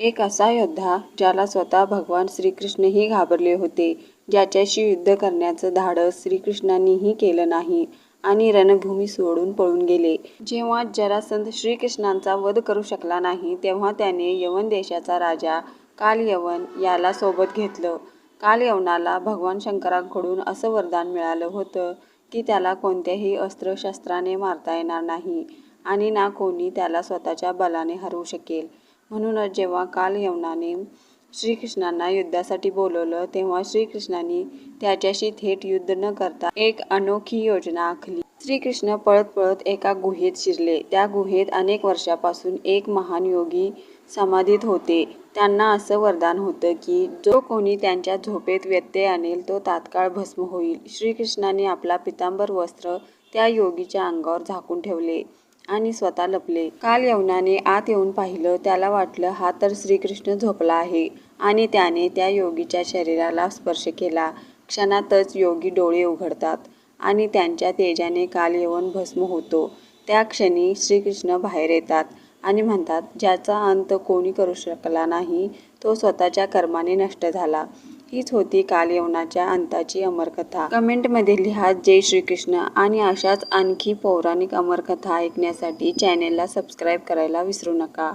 एक असा योद्धा ज्याला स्वतः भगवान श्रीकृष्णही घाबरले होते, ज्याच्याशी युद्ध करण्याचं धाडस श्रीकृष्णांनीही केलं नाही आणि रणभूमी सोडून पळून गेले. जेव्हा जरासंध श्रीकृष्णांचा वध करू शकला नाही, तेव्हा त्याने यवन देशाचा राजा कालयवन याला सोबत घेतलं. कालयवनाला भगवान शंकरांकडून असं वरदान मिळालं होतं की त्याला कोणत्याही अस्त्रशस्त्राने मारता येणार नाही आणि ना कोणी त्याला स्वतःच्या बलाने हरवू शकेल. म्हणूनच जेव्हा कालयवनाने श्रीकृष्णांना युद्धासाठी बोलवलं तेव्हा श्रीकृष्णांनी त्याच्याशी थेट युद्ध न करता एक अनोखी योजना आखली. श्रीकृष्ण पळत पळत एका गुहेत शिरले. त्या गुहेत अनेक वर्षापासून एक महान योगी समाधीत होते. त्यांना असं वरदान होतं की जो कोणी त्यांच्या झोपेत व्यत्यय आणेल, तो तात्काळ भस्म होईल. श्रीकृष्णाने आपला पीतांबर वस्त्र त्या योगीच्या अंगावर झाकून ठेवले आणि स्वतः लपले. कालयवनाने आत येऊन पाहिलं. त्याला वाटलं, हा तर श्रीकृष्ण झोपला आहे आणि त्याने त्या योगीच्या शरीराला स्पर्श केला. क्षणातच योगी डोळे उघडतात आणि त्यांच्या तेजाने कालयवन भस्म होतो. त्या क्षणी श्रीकृष्ण बाहेर येतात आणि म्हणतात, ज्याचा अंत कोणी करू शकला नाही, तो स्वतःच्या कर्माने नष्ट झाला. हीच होती कालयवनाच्या अंताची अमरकथा कमेंटमध्ये लिहा जय श्रीकृष्ण आणि अशाच आणखी पौराणिक अमरकथा ऐकण्यासाठी चॅनेलला सबस्क्राईब करायला विसरू नका.